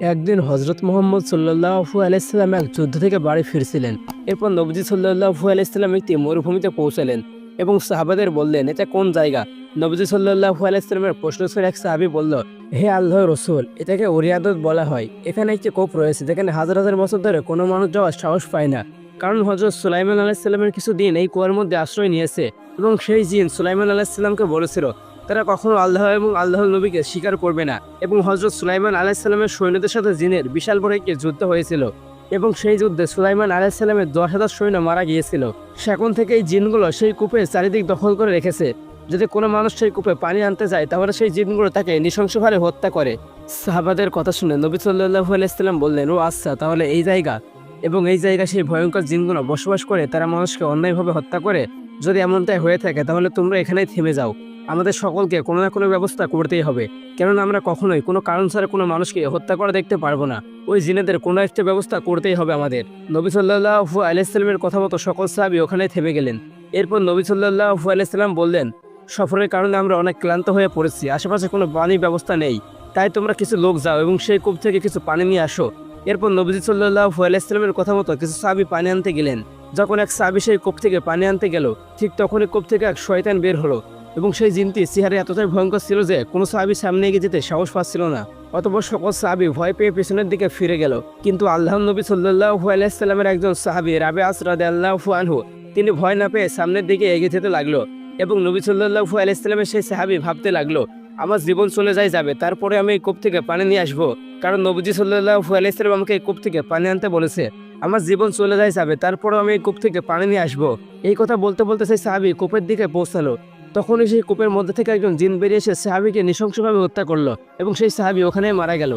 একদিন হজরত মোহাম্মদ সাল্লাহু আলাইসাল্লাম এক যুদ্ধ থেকে বাড়ি ফিরছিলেন। এরপর নবজি সাল্লাহু আলাইসাল্লাম একটি মরুভূমিতে পৌঁছালেন এবং সাহাবাদের বললেন, এটা কোন জায়গা? নবজি সাল্লাহু আলাইসাল্লামের প্রশ্ন শুনে এক সাহাবি বলল, হে আল্লাহ রসুল, এটাকে ওরিয়াদত বলা হয়। এখানে একটি কোপ রয়েছে, যেখানে হাজার হাজার বছর ধরে কোনো মানুষ যাওয়ার সাহস পায় না। কারণ হজরত সুলাইমান আলাইসাল্লামের কিছু দিন এই কুয়ার মধ্যে আশ্রয় নিয়েছে এবং সেই জিন সুলাইমান আলাইসাল্লামকে বলেছিল তারা কখনো আল্লাহ এবং আল্লাহ নবীকে স্বীকার করবে না এবং হজরত সুলাইমান আলাইসাল্লামের সৈন্যদের সাথে জিনের বিশাল বড় একটি যুদ্ধ হয়েছিল এবং সেই যুদ্ধে সুলাইমান আলাইসাল্লামের দশ হাজার সৈন্য মারা গিয়েছিল। সেখন থেকে এই জিনগুলো সেই কূপে চারিদিক দখল করে রেখেছে। যদি কোনো মানুষ সেই কূপে পানি আনতে যায়, তাহলে সেই জিনগুলো তাকে নৃশংসভাবে হত্যা করে। সাহাবাদের কথা শুনে নবী সাল্লাহু আলাইসাল্লাম বললেন, ও আচ্ছা তাহলে এই জায়গা? এবং এই জায়গায় সেই ভয়ঙ্কর জিনগুলো বসবাস করে, তারা মানুষকে অন্যায়ভাবে হত্যা করে। যদি এমনটাই হয়ে থাকে, তাহলে তোমরা এখানেই থেমে যাও। আমাদের সকলকে কোনো না কোনো ব্যবস্থা করতেই হবে। কেননা আমরা কখনোই কোনো কারণ ছাড়া কোনো মানুষকে হত্যা করা দেখতে পারব না। ওই জিনেদের কোনো একটা ব্যবস্থা করতেই হবে আমাদের। নবী সাল্লাহু আলাইসাল্লামের কথা মতো সকল সাহাবি ওখানে থেমে গেলেন। এরপর নবী সাল্লাহু আলাইসাল্লাম বললেন, সফরের কারণে আমরা অনেক ক্লান্ত হয়ে পড়েছি। আশেপাশে কোনো পানির ব্যবস্থা নেই। তাই তোমরা কিছু লোক যাও এবং সেই কূপ থেকে কিছু পানি নিয়ে আসো। এরপর নবীজি সাল্লাহু আলাইসাল্লামের কথা মতো কিছু সাহাবি পানি আনতে গেলেন। যখন এক সাবি সেই কূপ থেকে পানি আনতে গেল, ঠিক তখনই কূপ থেকে এক শয়তান বের হলো। এবং সেই জিনটি সিহারে এতটাই ভয়ঙ্কর ছিল যে কোনো সাহাবি সামনে এগিয়ে যেতে সাহস পাচ্ছিল না। অতপর সকল সাহাবি ভয় পেয়ে পেছনের দিকে ফিরে গেল। কিন্তু আল্লাহ নবী সাল্লাহু আলাইসাল্লামের একজন সাহাবি রাবে আসরাদ আল্লাহু তিনি ভয় না পেয়ে সামনের দিকে এগিয়ে যেতে লাগল এবং নবী সাল্লাহু আলাইসাল্লামের সেই সাহাবি ভাবতে লাগল, আমার জীবন চলে যায় যাবে, তারপরে আমি এই কূপ থেকে পানি নিয়ে আসব। কারণ নবীজি সাল্লাহু আলাইসাল্লাম আমাকে এই কূপ থেকে পানি আনতে বলেছে, আমার জীবন চলে যায় যাবে, তারপরেও আমি এই কূপ থেকে পানি নিয়ে আসব। এই কথা বলতে বলতে সেই সাহাবি কূপের দিকে পৌঁছালো। তখনই সেই কূপের মধ্যে থেকে একজন জিন বেরিয়ে এসে সাহাবিকে নৃশংসভাবে হত্যা করল এবং সেই সাহাবি ওখানে মারা গেল।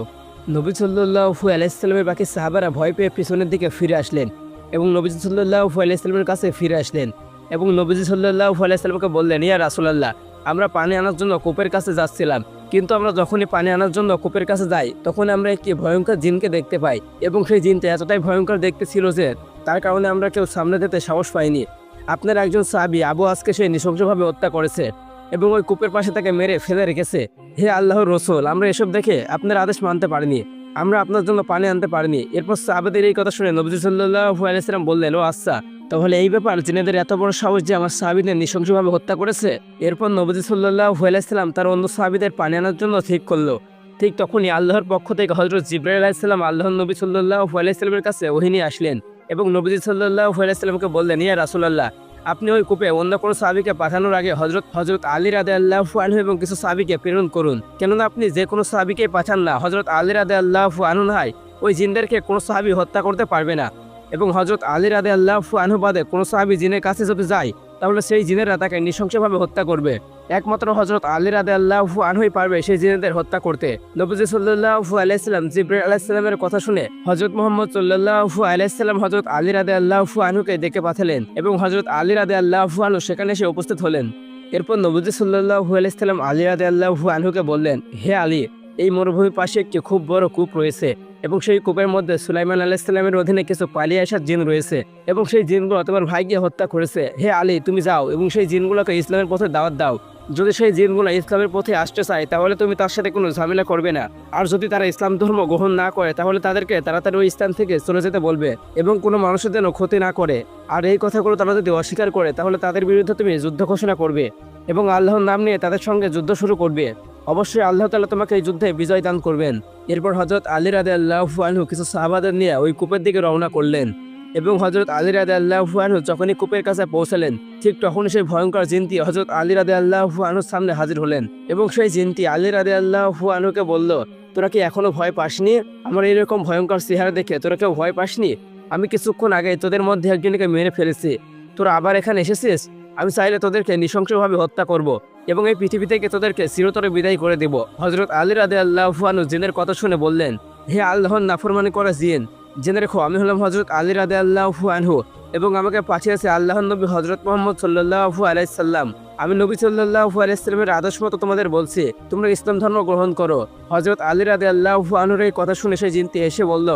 নবী সাল্লাহু আলাইসাল্লামের বাকি সাহাবারা ভয় পেয়ে পিছনের দিকে ফিরে আসলেন এবং নবীজি সাল্লাহু আলাইসাল্লামের কাছে ফিরে আসলেন এবং নবীজি সাল্লাহু আলাইসাল্লামকে বললেন, ইয়া রাসুলাল্লাহ, আমরা পানি আনার জন্য কূপের কাছে যাচ্ছিলাম, কিন্তু আমরা যখনই পানি আনার জন্য কূপের কাছে যাই, তখন আমরা একটি ভয়ঙ্কর জিনকে দেখতে পাই এবং সেই জিনটা এতটাই ভয়ঙ্কর দেখতে ছিল যে তার কারণে আমরা কেউ সামনে যেতে সাহস পাইনি। আপনার একজন সাবি আবু আজকে সে নৃশংসভাবে হত্যা করেছে এবং ওই কূপের পাশে তাকে মেরে ফেলে রেখেছে। হে আল্লাহর রসুল, আমরা এসব দেখে আপনার আদেশ মানতে পারিনি। আমরা আপনার জন্য পানি আনতে পারিনি। এরপর সাহাবাদের এই কথা শুনে নবজি সাল্লাহু আলাইসালাম বললেন, ও আচ্ছা তাহলে এই ব্যাপার জিনেদের এত বড় সাহস যে আমার সাহাবিদের নৃশংসভাবে হত্যা করেছে? এরপর নবজি সাল্লাহু আলাইসালাম তার অন্য সাহাবিদের পানি আনার জন্য ঠিক করল। ঠিক তখনই আল্লাহর পক্ষ থেকে হজরত জিব্রাইল আলাইসাল্লাম আল্লাহর নবী সাল্লাহু আলাইসালামের কাছে ওহিনী আসলেন। এবং নবীজি সাল্লাহ আলাইসাল্লামকে বললেন, ইয়া রাসুলাল্লাহ, আপনি ওই কূপে অন্য কোনো সাবিকে পাঠানোর আগে হজরত হজরত আলী রাদে আল্লাহ আনহু এবং কিছু সাবিকে প্রেরণ করুন। কেননা আপনি যে কোনো সাবিকে পাঠান না। হজরত আলী রাদে আল্লাহ আনু নাই ওই জিনদেরকে কোনো সাহাবি হত্যা করতে পারবে না। এবং হজরত আলী রাদে আল্লাহ আনহু বাদে কোনো সাহাবি জিনের কাছে যদি যায় তাহলে সেই জিনেরা তাকে নৃশংসভাবে হত্যা করবে। একমাত্র হজরত আলী রাদে আল্লাহ আনহুই পারবে সেই জিনেদের হত্যা করতে। নবজি সাল্লাহু আলাইসাল্লাম জিব্রাইল আলাইসাল্লামের কথা শুনে হজরত মোহাম্মদ সাল্লাহু আলাইসাল্লাম হজরত আলী রাদে আল্লাহ আনহুকে ডেকে পাঠালেন এবং হজরত আলী রাদে আল্লাহ আনহু সেখানে এসে উপস্থিত হলেন। এরপর নবজি সাল্লাহু আলাইসাল্লাম আলী রাদে আল্লাহ আনহুকে বললেন, হে আলী এই মরুভূমির পাশে একটি খুব বড় কূপ রয়েছে এবং সেই কূপের মধ্যে সুলাইমান আলাইসাল্লামের অধীনে কিছু পালিয়ে আসার জিন রয়েছে এবং সেই জিনগুলো তোমার ভাইকে হত্যা করেছে। হে আলী, তুমি যাও এবং সেই জিনগুলোকে ইসলামের পথে দাওয়াত দাও। যদি সেই জিনগুলো ইসলামের পথে আসতে চায়, তাহলে তুমি তার সাথে কোনো ঝামেলা করবে না। আর যদি তারা ইসলাম ধর্ম গ্রহণ না করে, তাহলে তাদেরকে তাড়াতাড়ি ওই স্থান থেকে চলে যেতে বলবে এবং কোনো মানুষের যেন ক্ষতি না করে। আর এই কথাগুলো তারা যদি অস্বীকার করে, তাহলে তাদের বিরুদ্ধে তুমি যুদ্ধ ঘোষণা করবে এবং আল্লাহর নাম নিয়ে তাদের সঙ্গে যুদ্ধ শুরু করবে। অবশ্যই আল্লাহ তালা তোমাকে এই যুদ্ধে বিজয় দান করবেন। এরপর হজরত আলী রাদে আল্লাহ কিছু সাহাবাদের নিয়ে ওই কূপের দিকে রওনা করলেন এবং হজরত আলী রাদে আল্লাহ যখনই কূপের কাছে পৌঁছালেন, ঠিক তখনই সেই ভয়ঙ্কর জিনটি হজরত আলী রাদে আল্লাহ সামনে হাজির হলেন এবং সেই জিনটি আলী রাদে আল্লাহ আনহুকে বলল, তোরা কি এখনও ভয় পাসনি? আমার এরকম ভয়ঙ্কর চেহারা দেখে তোরা কেউ ভয় পাসনি? আমি কিছুক্ষণ আগে তোদের মধ্যে একজনকে মেরে ফেলেছি। তোরা আবার এখানে এসেছিস? আমি চাইলে তোদেরকে নৃশংসভাবে হত্যা করব এবং এই পৃথিবী থেকে তোদেরকে চিরতরে বিদায় করে দেব। হজরত আলী রাদে আল্লাহানু জিনের কথা শুনে বললেন, হে আল্লাহর নাফরমানি করা জিন। জেনে রেখো, আমি হলাম হজরত আলী রাদে আল্লাহু আনহু এবং আমাকে পাঠিয়েছে আল্লাহর নবী হজরত মোহাম্মদ সাল্লাহু আলাইসাল্লাম আমি নবী সাল্লাহু আলাইসাল্লামের আদর্শ মতো তোমাদের বলছি, তোমরা ইসলাম ধর্ম গ্রহণ করো। হজরত আলী রাদে আল্লাহু আনহুর এই কথা শুনে সেই জিনতে এসে বলল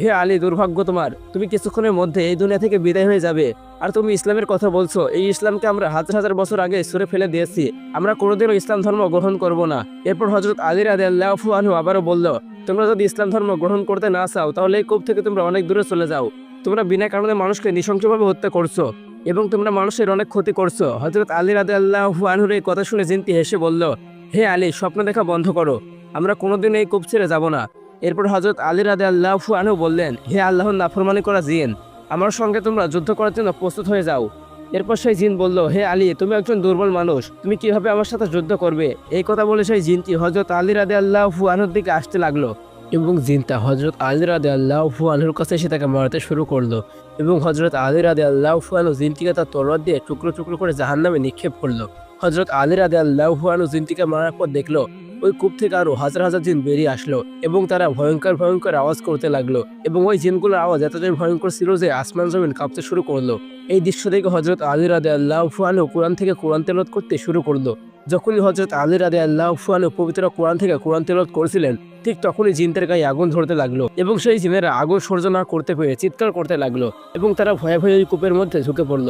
হে আলী, দুর্ভাগ্য তোমার। তুমি কিছুক্ষণের মধ্যে এই দুনিয়া থেকে বিদায় হয়ে যাবে। আর তুমি ইসলামের কথা বলছো। এই ইসলামকে আমরা হাজার হাজার বছর আগে সরে ফেলে দিয়েছি। আমরা কোনোদিনও ইসলাম ধর্ম গ্রহণ করব না। এরপর হজরত আলী রাদে আল্লাহ আনহু আবারও বলল, তোমরা যদি ইসলাম ধর্ম গ্রহণ করতে না চাও, তাহলে এই কূপ থেকে তোমরা অনেক দূরে চলে যাও। তোমরা বিনা কারণে মানুষকে নৃশংসভাবে হত্যা করছ এবং তোমরা মানুষের অনেক ক্ষতি করছ। হজরত আলী রাদে আল্লাহ আনহুর এই কথা শুনে জিনতি হেসে বলল, হে আলী, স্বপ্ন দেখা বন্ধ করো। আমরা কোনোদিন এই কূপ ছেড়ে যাব না। এরপর হজরত আলী রাদে আল্লাহ আনহু বললেন, হে আল্লাহর নাফরমানি করা জিন, আমার সঙ্গে তোমরা যুদ্ধ করার জন্য প্রস্তুত হয়ে যাও। এরপর সেই জিন বলল, হে আলী, তুমি একজন দুর্বল মানুষ, তুমি কীভাবে আমার সাথে যুদ্ধ করবে? এই কথা বলে সেই জিনটি হজরত আলী রাদে আল্লাহ আনহুর দিকে আসতে লাগল এবং জিনটা হজরত আলী রাদে আল্লাহ আনহুর কাছে এসে তাকে মারতে শুরু করল এবং হজরত আলী রাদে আল্লাহ আনহু জিনটিকে তার তলোয়ার দিয়ে টুকরো টুকরো করে জাহান্নামে নিক্ষেপ করল। হজরত আলী রাদে আল্লাহ আনহু জিনটিকে মারার পর দেখল ওই কূপ থেকে আরও হাজার হাজার জিন বেরিয়ে আসলো এবং তারা ভয়ঙ্কর ভয়ঙ্কর আওয়াজ করতে লাগল এবং ওই জিনগুলোর আওয়াজ এতটাই ভয়ঙ্কর ছিল যে আসমান জমিন কাঁপতে শুরু করল। এই দৃশ্য দেখে হজরত আলী রাদে আল্লাহ ফুয়ানো কোরআন থেকে কোরআন তেলত করতে শুরু করল। যখনই হজরত আলী রাদে আল্লাহ ফুয়ানো পবিত্র কোরআন থেকে কোরআন তেলত করছিলেন, ঠিক তখনই জিনদের গায়ে আগুন ধরতে লাগল এবং সেই জিনেরা আগুন সহ্য না করতে পেরে চিৎকার করতে লাগল এবং তারা ভয়ে ভয়ে ওই কূপের মধ্যে ঝুঁকে পড়ল।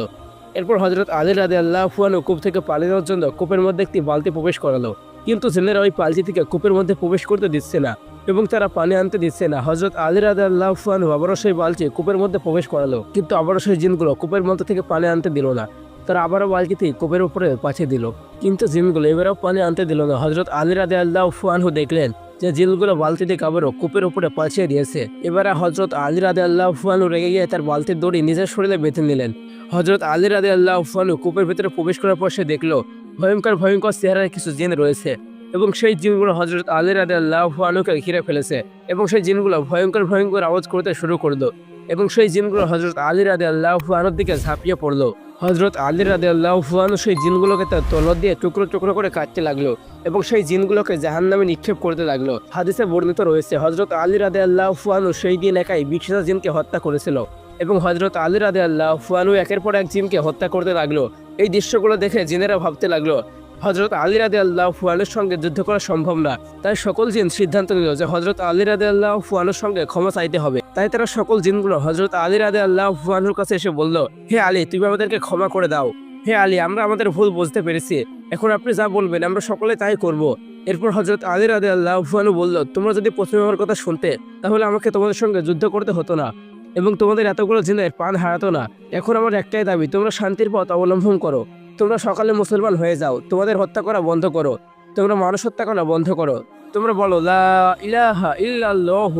এরপর হজরত আলী রাদে আল্লাহ ফুয়ানো কূপ থেকে পালানোর জন্য কূপের মধ্যে একটি বালতি প্রবেশ করালো। কিন্তু জেলেরা ওই পালজি থেকে কূপের মধ্যে প্রবেশ করতে দিচ্ছে না এবং তারা পানি আনতে দিচ্ছে না। হজরত আলী রাদা আল্লাহ ফুয়ানু আবারও সেই বালতি কূপের মধ্যে প্রবেশ করালো, কিন্তু আবারও সেই জিনগুলো কূপের মধ্যে থেকে পানি আনতে দিল না। তারা আবারও বালতিতে কূপের উপরে পাঠিয়ে দিল, কিন্তু জিনগুলো এবারেও পানি আনতে দিল না। হজরত আলী রাদে আল্লাহ ফুয়ানহু দেখলেন যে জিলগুলো বালতি থেকে আবারও কূপের উপরে পাঠিয়ে দিয়েছে। এবারে হজরত আলী রাদে আল্লাহ ফুয়ানু রেগে গিয়ে তার বালতির দড়ি নিজের শরীরে বেঁধে নিলেন। হজরত আলী রাদে আল্লাহ ফুয়ানু কূপের ভিতরে প্রবেশ করার পর সে দেখল ভয়ঙ্কর ভয়ঙ্কর চেহারার কিছু জিন রয়েছে এবং সেই জিনগুলো হজরত আলী রাদে আল্লাহ আনুকে ঘিরে ফেলেছে এবং সেই জিনগুলো ভয়ঙ্কর ভয়ঙ্কর আওয়াজ করতে শুরু করল এবং সেই জিনগুলো হজরত আলী রাদে আল্লাহ আনুর দিকে ঝাঁপিয়ে পড়ল। হজরত আলী রাদে আল্লাহ আনু সেই জিনগুলোকে তার তলর দিয়ে টুকরো টুকরো করে কাটতে লাগল এবং সেই জিনগুলোকে জাহান নামে নিক্ষেপ করতে লাগল। হাদিসে বর্ণিত রয়েছে হজরত আলী রাদে আল্লাহ আনু সেই দিন একাই বিশ জিনকে হত্যা করেছিল এবং হজরত আলী রাদে আল্লাহ আনু একের পর এক জিনকে হত্যা করতে লাগল এই দৃশ্যগুলো দেখে জিনেরা ভাবতে লাগল হজরত আলী রাদে আল্লাহ ফুয়ানের সঙ্গে যুদ্ধ করা সম্ভব না। তাই সকল জিন সিদ্ধান্ত নিল যে হজরত আলী রাদে আল্লাহ ফুয়ানের সঙ্গে ক্ষমা চাইতে হবে। তাই তারা সকল জিনগুলো হজরত আলী রাদে আল্লাহ ফুয়ানুর কাছে এসে বলল, হে আলী, তুমি আমাদেরকে ক্ষমা করে দাও। হে আলী, আমরা আমাদের ভুল বুঝতে পেরেছি। এখন আপনি যা বলবেন, আমরা সকলে তাই করব। এরপর হজরত আলী রাদে আল্লাহ ফুয়ানু বলল, তোমরা যদি প্রথমে আমার কথা শুনতে, তাহলে আমাকে তোমাদের সঙ্গে যুদ্ধ করতে হতো না। এবং তোমাদের এতগুলো জিনের প্রাণ হারাতো না। এখন আমার একটাই দাবি, তোমরা শান্তির পথ অবলম্বন করো। তোমরা সকালে মুসলমান হয়ে যাও, তোমাদের হত্যা করা বন্ধ করো। তোমরা মানুষ হত্যা করা বন্ধ করো। তোমরা বলো ইলাহা ইল্লাল্লাহু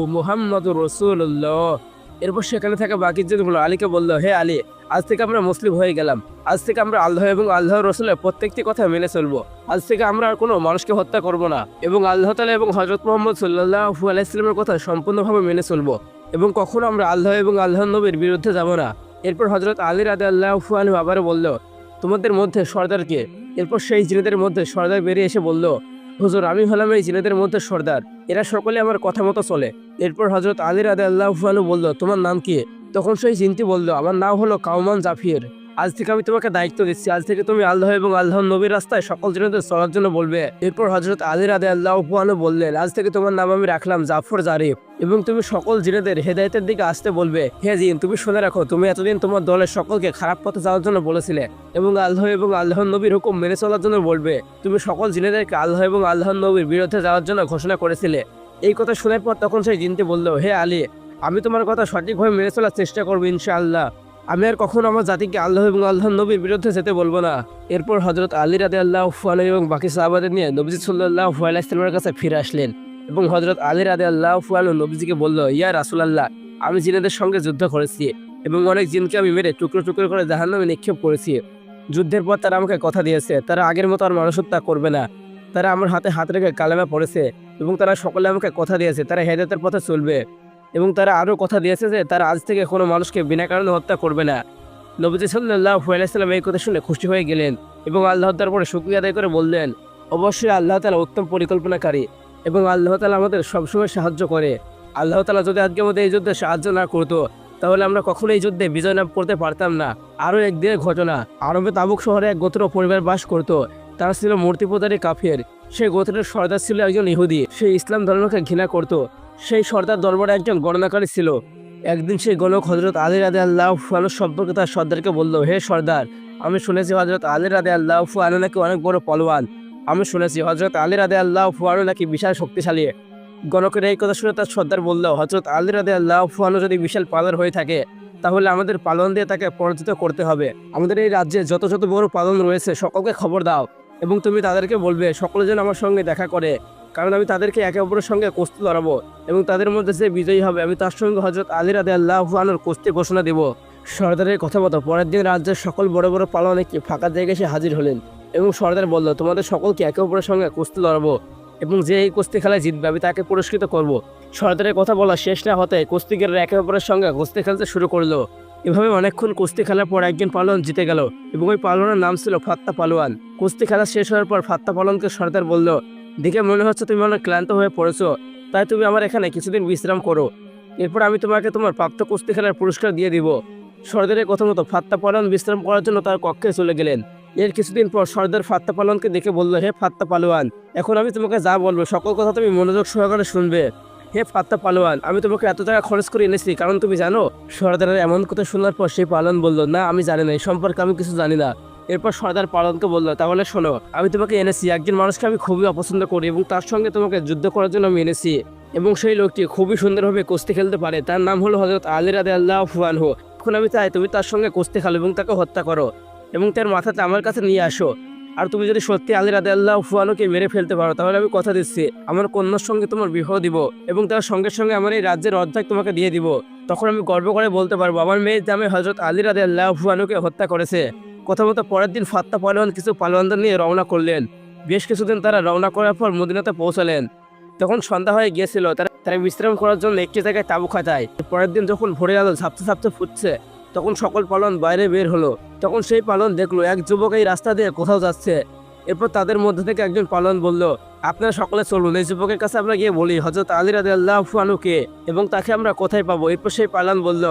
এরপর সেখানে থাকা বাকি জিনগুলো আলীকে বলল, হে আলী, আজ থেকে আমরা মুসলিম হয়ে গেলাম। আজ থেকে আমরা আল্লাহ এবং আল্লাহ রসুলের প্রত্যেকটি কথা মেনে চলবো। আজ থেকে আমরা আর কোনো মানুষকে হত্যা করব না। এবং আল্লাহ তালা এবং হজরত মোহাম্মদ সাল্লাহু আলাইসলামের কথা সম্পূর্ণভাবে মেনে চলবো। এবং কখনো আমরা আল্লাহ এবং আল্লাহ নবীর বিরুদ্ধে যাব না। এরপর হজরত আলী রাদে আল্লাহ ফুয়ান আবারও বলল, তোমাদের মধ্যে সর্দারকে? এরপর সেই জিনেদের মধ্যে সর্দার বেরিয়ে এসে বলল, হুজুর, আমি হলাম এই জিনেদের মধ্যে সর্দার। এরা সকলে আমার কথা মতো চলে। এরপর হজরত আলী রাদে আল্লাহ বলল, তোমার নাম কি? তখন সেই জিনটি বলল, আমার নাম হলো কাউমান জাফির। আজ থেকে আমি তোমাকে দায়িত্ব দিচ্ছি। আজ থেকে তুমি আল্লাহ এবং আল্লাহ নবীর রাস্তায় সকল জিনেদের চলার জন্য বলবে। এরপর হজরত আলী রাদে আল্লাহ বললেন, আজ থেকে তোমার নাম আমি রাখলাম জাফর জারিফ এবং তুমি সকল জিনেদের হেদায়তের দিকে আসতে বলবে। হে জিন, তুমি শুনে রাখো, তুমি এতদিন তোমার দলের সকলকে খারাপ পথে যাওয়ার জন্য বলেছিলে এবং আল্লাহ এবং আল্লাহ নবীর হুকুম মেনে চলার জন্য বলবে। তুমি সকল জিনেদেরকে আল্লাহ এবং আল্লাহ নবীর বিরুদ্ধে যাওয়ার জন্য ঘোষণা করেছিলে। এই কথা শোনার পর তখন সেই জিনতে বলল, হে আলী, আমি তোমার কথা সঠিকভাবে মেনে চলার চেষ্টা করব ইনশাআল্লাহ। আমি আর কখনো আমার জাতিকে আল্লাহ এবং আল্লাহ নবীর বিরুদ্ধে যেতে বলব না। এরপর হজরত আলী রাদে আল্লাহ ফুয়ান এবং বাকি সাহাবাদের নিয়ে নবজি সাল্লাহ ফুয়ালাইসলামের কাছে ফিরে আসলেন এবং হজরত আলী রাদে আল্লাহ ফুয়ান নবজিকে বলল, ইয়া রাসুলাল্লাহ, আমি জিনেদের সঙ্গে যুদ্ধ করেছি এবং অনেক জিনকে আমি মেরে টুকরো টুকরো করে জাহান্নামে নিক্ষেপ করেছি। যুদ্ধের পর তারা আমাকে কথা দিয়েছে, তারা আগের মতো আর মানুষ হত্যা করবে না। তারা আমার হাতে হাত রেখে কালেমা পড়েছে এবং তারা সকলে আমাকে কথা দিয়েছে, তারা হেদায়তের পথে চলবে। এবং তারা আরও কথা দিয়েছে যে তারা আজ থেকে কোনো মানুষকে বিনা কারণে হত্যা করবে না। নবজি সাল্লাহ আলাইসাল্লাম এই কথা শুনে খুশি হয়ে গেলেন এবং আল্লাহ তারপরে শুক্রিয়া আদায় করে বললেন, অবশ্যই আল্লাহ তালা উত্তম পরিকল্পনাকারী এবং আল্লাহ তালা আমাদের সবসময় সাহায্য করে। আল্লাহ তালা যদি আজকে আমাদের এই যুদ্ধে সাহায্য না করতো, তাহলে আমরা কখনো এই যুদ্ধে বিজয় লাভ করতে পারতাম না। আরও একদিনের ঘটনা, আরবে তাবুক শহরে এক গোত্র পরিবার বাস করত। তার ছিল মূর্তি পূজারী কাফের। সেই গোত্রের সর্দার ছিল একজন ইহুদি। সে ইসলাম ধর্মকে ঘৃণা করত। সেই সর্দার দরবারে একজন গণনাকারী ছিল। একদিন সেই গণক হজরত আলী রাদে আল্লাহ ফুয়ানো সম্পর্কে তার সর্দারকে বলল, হে সর্দার, আমি শুনেছি হজরত আলী রাদে আল্লাহ ফুয়ানো নাকি অনেক বড় পলোয়ান। আমি শুনেছি হজরত আলী রাদে আল্লাহ ফুয়ানো নাকি বিশাল শক্তিশালী। গণকের এই কথা শুনে তার সর্দার বলল হজরত আলী রাদে আল্লাহ ফুয়ানো যদি বিশাল পালন হয়ে থাকে, তাহলে আমাদের পালন দিয়ে তাকে পরাজিত করতে হবে। আমাদের এই রাজ্যে যত যত বড় পালন রয়েছে, সকলকে খবর দাও এবং তুমি তাদেরকে বলবে, সকলে যেন আমার সঙ্গে দেখা করে। কারণ আমি তাদেরকে একে অপরের সঙ্গে কুস্তি লড়াবো এবং তাদের মধ্যে যে বিজয়ী হবে, আমি তার সঙ্গে হজরত আলী রাদে আল্লাহ ফুয়ানোর কুস্তি ঘোষণা দেব। সর্দারের কথা মতো পরের দিন রাজ্যের সকল বড় বড় পালন একটি ফাঁকা জায়গায় এসে হাজির হলেন এবং সর্দার বলল, তোমাদের সকলকে একে অপরের সঙ্গে কুস্তি লড়াবো এবং যে এই কুস্তি খেলায় জিতবে, আমি তাকে পুরস্কৃত করব। সর্দারের কথা বলা শেষ না হতে কুস্তিগিররা একে অপরের সঙ্গে কুস্তি খেলতে শুরু করল। এভাবে অনেকক্ষণ কুস্তি খেলার পর একজন পালোয়ান জিতে গেল এবং ওই পালোয়ানের নাম ছিল ফাত্তা পালোয়ান। কুস্তি খেলা শেষ হওয়ার পর ফাত্তা পালোয়ানকে সর্দার বলল দেখে মনে হচ্ছে তুমি অনেক ক্লান্ত হয়ে পড়েছো। তাই তুমি আমার এখানে কিছুদিন বিশ্রাম করো। এরপর আমি তোমাকে তোমার প্রাপ্ত কুস্তি খেলার পুরস্কার দিয়ে দিব। সর্দারের কথা মতো ফাত্তা পালোয়ান বিশ্রাম করার জন্য তার কক্ষে চলে গেলেন। এর কিছুদিন পর সর্দার ফাত্তা পালোয়ানকে দেখে বলল, হে ফাত্তা পালোয়ান, এখন আমি তোমাকে যা বলব, সকল কথা তুমি মনোযোগ সহকারে শুনবে। হে ফাত্তা পালোয়ান, আমি তোমাকে এত টাকা খরচ করে এনেছি, কারণ তুমি জানো, সর্দারের এমন কথা শোনার পর সেই পালন বলল, না, আমি জানি না, এই সম্পর্কে আমি কিছু জানি না। এরপর সর্দার পালনকে বলল, তাহলে শোনো, আমি তোমাকে এনেছি। একজন মানুষকে আমি খুবই অপছন্দ করি এবং তার সঙ্গে তোমাকে যুদ্ধ করার জন্য আমি এনেছি এবং সেই লোকটি খুবই সুন্দরভাবে কুস্তি খেলতে পারে। তার নাম হলো হজরত আলী রাদে আল্লাহ ফুয়ানহু এখন আমি চাই তুমি তার সঙ্গে কুস্তি খেলো এবং তাকে হত্যা করো এবং তার মাথাটা আমার কাছে নিয়ে আসো। আর তুমি যদি সত্যি আলী রাদে আল্লাহ ফুয়ানোকে মেরে ফেলতে পারো, তাহলে আমি কথা দিচ্ছি। আমার কন্যার সঙ্গে তোমার বিবাহ দিব এবং তার সঙ্গে সঙ্গে আমার এই রাজ্যের অর্ধেক তোমাকে দিয়ে দিব। তখন আমি গর্ব করে বলতে পারব, আমার মেয়ের জামে হজরত আলী রাদে আল্লাহ ফুয়ানোকে হত্যা করেছে। কথা মতো পরের দিন ফাত্তা পালোয়ান কিছু পালোয়ানদের নিয়ে রওনা করলেন। বেশ কিছুদিন তারা রওনা করার পর মদিনাতে পৌঁছালেন। তখন সন্ধ্যা হয়ে গিয়েছিল, তারা তারা বিশ্রাম করার জন্য একটি জায়গায় তাবু খাটায়। পরের দিন যখন ভোরে আলো ঝাপতে ঝাপতে ফুটছে, তখন সকল পালন বাইরে বের হলো। তখন সেই পালন দেখল, এক যুবক এই রাস্তা দিয়ে কোথাও যাচ্ছে। এরপর তাদের মধ্যে থেকে একজন পালন বলল, আপনারা সকলে চলুন, এই যুবকের কাছে আমরা গিয়ে বলি হজরত আলী রাদে আল্লাহ ফুয়ানুকে এবং তাকে আমরা কোথায় পাবো? এরপর সেই পালন বলল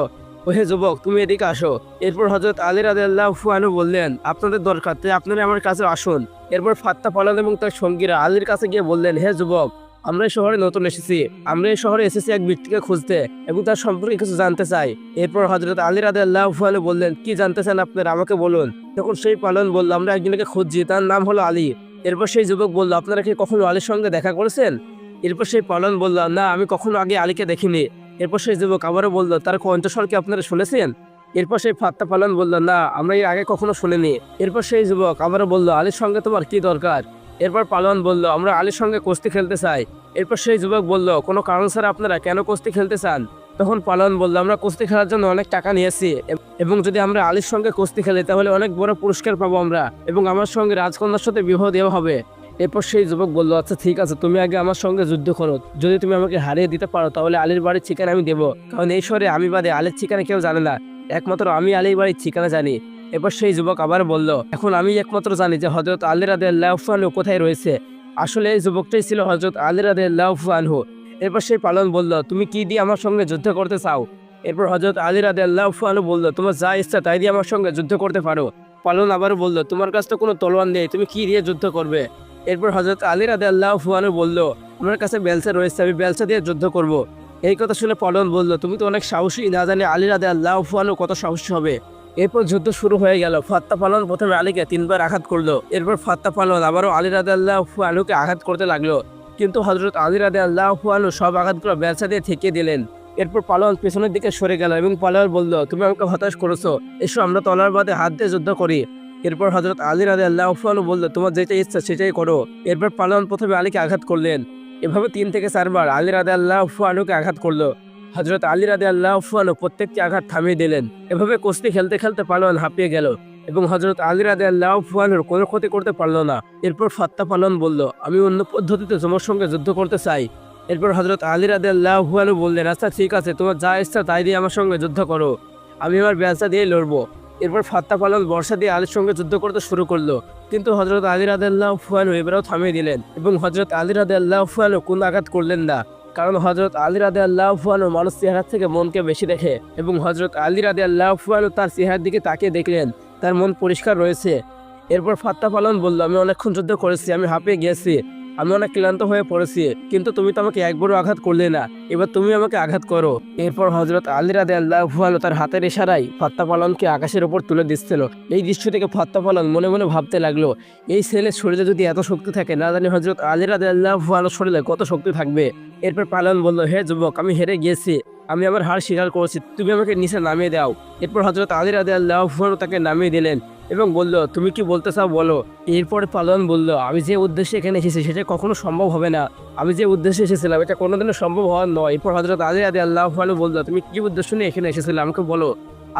ওহে যুবক, তুমি এদিকে আসো। এরপর হজরত আলী রাদে আল্লাহ ফুয়ানু বললেন, আপনাদের দরকার, তাই আপনারা আমার কাছে আসুন। এরপর ফাত্তা পালন এবং তার সঙ্গীরা আলীর কাছে গিয়ে বললেন, হে যুবক, আমরা এই শহরে নতুন এসেছি। আমরা এই শহরে এসেছি এক ব্যক্তিকে খুঁজতে এবং তার সম্পর্কে কিছু জানতে চাই। এরপর হজরত আলী রাদে আল্লাহ বললেন, কি জানতে চান আপনারা আমাকে বলুন? তখন সেই পালন বলল, আমরা একজনকে খুঁজছি, তার নাম হলো আলী। এরপর সেই যুবক বলল, আপনারা কি কখনো আলীর সঙ্গে দেখা করেছেন? এরপর সেই পালন বলল, না, আমি কখনো আগে আলীকে দেখিনি। এরপর সেই যুবক আবারও বলল, তার কণ্ঠস্বর কি আপনারা শুনেছেন? এরপর সেই ফাত্তা পালন বলল, না, আমরা এর আগে কখনো শুনিনি। এরপর সেই যুবক আবারও বলল, আলীর সঙ্গে তোমার কি দরকার? এরপর পালন বলল, আমরা আলীর সঙ্গে কুস্তি খেলতে চাই। এরপর সেই যুবক বলল, কোনো কারণ ছাড়া আপনারা কেন কুস্তি খেলতে চান? তখন পালন বলল, আমরা কুস্তি খেলার জন্য অনেক টাকা নিয়েছি এবং যদি আমরা আলীর সঙ্গে কুস্তি খেলি, তাহলে অনেক বড় পুরস্কার পাবো আমরা এবং আমার সঙ্গে রাজকন্যার সাথে বিবাহ দেওয়া হবে। এরপর সেই যুবক বলল আচ্ছা ঠিক আছে, তুমি আগে আমার সঙ্গে যুদ্ধ করো। যদি তুমি আমাকে হারিয়ে দিতে পারো, তাহলে আলীর বাড়ির ঠিকানা আমি দেবো। কারণ এই শহরে আমি বাদে আলীর ঠিকানা কেউ জানে না। একমাত্র আমি আলীর বাড়ির ঠিকানা জানি। এরপর সেই যুবক আবার বলল, এখন আমি একমাত্র জানি যে হজরত আলী রাদে কোথায় রয়েছে। আসলে এই যুবকটাই ছিল হজরত আলী রাদে আল্লাহফানহু এরপর সেই পালন বলল, তুমি কি দিয়ে আমার সঙ্গে যুদ্ধ করতে চাও? এরপর হজরত আলী রাদে আল্লাহফানহু বলল, তোমার যা ইচ্ছা তাই দিয়ে আমার সঙ্গে যুদ্ধ করতে পারো। পালন আবার বলল, তোমার কাছে তো কোনো তলোয়ার নেই, তুমি কি দিয়ে যুদ্ধ করবে? এরপর হজরত আলী রাদে আল্লাহ ফুয়ানু বলল আমার কাছে বেলসা রয়েছে, আমি বেলসা দিয়ে যুদ্ধ করব। এই কথা শুনে পলন বলল, তুমি তো অনেক সাহসী, না জানি আলী রাদে আল্লাহ ফুয়ানু কত সাহসী হবে? এরপর যুদ্ধ শুরু হয়ে গেল। ফাত্তা পালন প্রথমে আলীকে তিনবার আঘাত করল। এরপর ফাত্তা পালন আবারও আলী রাদে আল্লাহ ফুয়ানুকে আঘাত করতে লাগল। কিন্তু হজরত আলী রাদে আল্লাহ ফুয়ানু সব আঘাতগুলো বেলসা দিয়ে ঠেকিয়ে দিলেন। এরপর পালন পেছনের দিকে সরে গেল এবং পালন বলল, তুমি আমাকে হতাশ করেছ। এসো, আমরা তলার বাদে হাত দিয়ে যুদ্ধ করি। এরপর হজরত আলী রাদে আল্লাহ বলল, তোমার যেটা ইচ্ছা সেটাই করো। এরপর পালন প্রথমে আলীকে আঘাত করলেন। এভাবে তিন থেকে চারবার আলী রাদে আল্লাহ ফুয়ানুকে আঘাত করল। হজরত আলী রাদে আল্লাহ ফুয়ানু প্রত্যেকটি আঘাত থামিয়ে দিলেন। এভাবে কুস্তি খেলতে খেলতে পালন হাঁপিয়ে গেল এবং হজরত আলী রাদে আল্লাহ কোনো ক্ষতি করতে পারল না। এরপর ফাত্তা পালন বলল, আমি অন্য পদ্ধতিতে তোমার সঙ্গে যুদ্ধ করতে চাই। এরপর হজরত আলী রাদে আল্লাহ ফুয়ানু বললেন আচ্ছা ঠিক আছে, তোমার যা ইচ্ছা তাই দিয়ে আমার সঙ্গে যুদ্ধ করো। আমি আমার ব্যবসা দিয়ে লড়বো। এরপর ফাত্তা পালন বর্ষা দিয়ে আলীর সঙ্গে যুদ্ধ করতে শুরু করল। কিন্তু হজরত আলী রাদাল্লাহ ফুয়ানু এবারও থামিয়ে দিলেন এবং হজরত আলী রাদাল্লাহ ফুয়ানু কোনো আঘাত করলেন না। কারণ হজরত আলী রাদে আল্লাহ ফুয়ানু মানুষ চেহারা থেকে মনকে বেশি দেখে এবং হজরত আলী রাদে আল্লাহ ফুয়ানু তার চেহারার দিকে তাকিয়ে দেখলেন, তার মন পরিষ্কার রয়েছে। এরপর ফাত্তা পালন বলল, আমি অনেকক্ষণ যুদ্ধ করেছি, আমি হাঁপিয়ে গিয়েছি। আমি অনেক ক্লান্ত হয়ে পড়েছি, কিন্তু তুমি তো আমাকে একবারও আঘাত করলে না। এবার তুমি আমাকে আঘাত করো। এরপর হজরত আলী রাদে আল্লাহ তার হাতের ইশারায় ফত্তা পালনকে আকাশের ওপর তুলে দিচ্ছিল। এই দৃশ্য থেকে ফত্তা পালন মনে মনে ভাবতে লাগল, এই ছেলের শরীরে যদি এত শক্তি থাকে, না জানি হজরত আলী রাদে আল্লাহ শরীরে কত শক্তি থাকবে। এরপর পালন বলল, হে যুবক, আমি হেরে গিয়েছি। আমি আমার হার স্বীকার করছি। তুমি আমাকে নিচে নামিয়ে দাও। এরপর হজরত আলী রাদে আল্লাহ তাকে নামিয়ে দিলেন। এবং বলল, তুমি কি বলতে চাও বলো? এরপর পালন বলল, আমি যে উদ্দেশ্যে এখানে এসেছি সেটা কখনো সম্ভব হবে না। আমি যে উদ্দেশ্যে এসেছিলাম এটা কোনোদিনও সম্ভব হওয়ার নয়। এরপর হজরত আলী আদি আল্লাহ বলল, তুমি কি উদ্দেশ্য নিয়ে এখানে এসেছিলে? আমাকে বলো।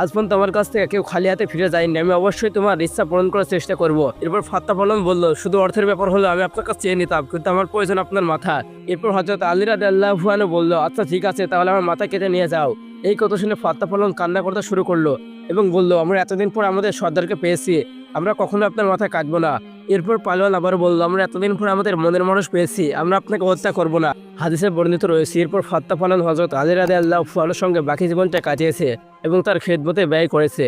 আজ পর্যন্ত আমার কাছ থেকে কেউ খালি হাতে ফিরে যায়নি। আমি অবশ্যই তোমার ইচ্ছা পূরণ করার চেষ্টা করব। এরপর ফাত্তা পালন বলল, শুধু অর্থের ব্যাপার হলো, আমি আপনার কাছে চেয়ে নিতাম, কিন্তু আমার প্রয়োজন আপনার মাথা। এরপর হজরত আলী রাদ আল্লাহ বলল আচ্ছা ঠিক আছে, তাহলে আমার মাথা কেটে নিয়ে যাও। এই কথা শুনে ফাত্তা পালন কান্না করতে শুরু করল। এবং বলল, আমরা এতদিন পর আমাদের সর্দারকে পেয়েছি, আমরা কখনো আপনার মাথায় কাটবো না। এরপর পালোয়ান আবার বলল, আমরা এতদিন পর আমাদের মনের মানুষ পেয়েছি, আমরা আপনাকে হত্যা করব না। হাদিসে বর্ণিত রয়েছে, এরপর ফাত্তা পালন হজরত আজির আদে আল্লাহ সঙ্গে বাকি জীবনটা কাটিয়েছে এবং তার খেদমতে ব্যয় করেছে।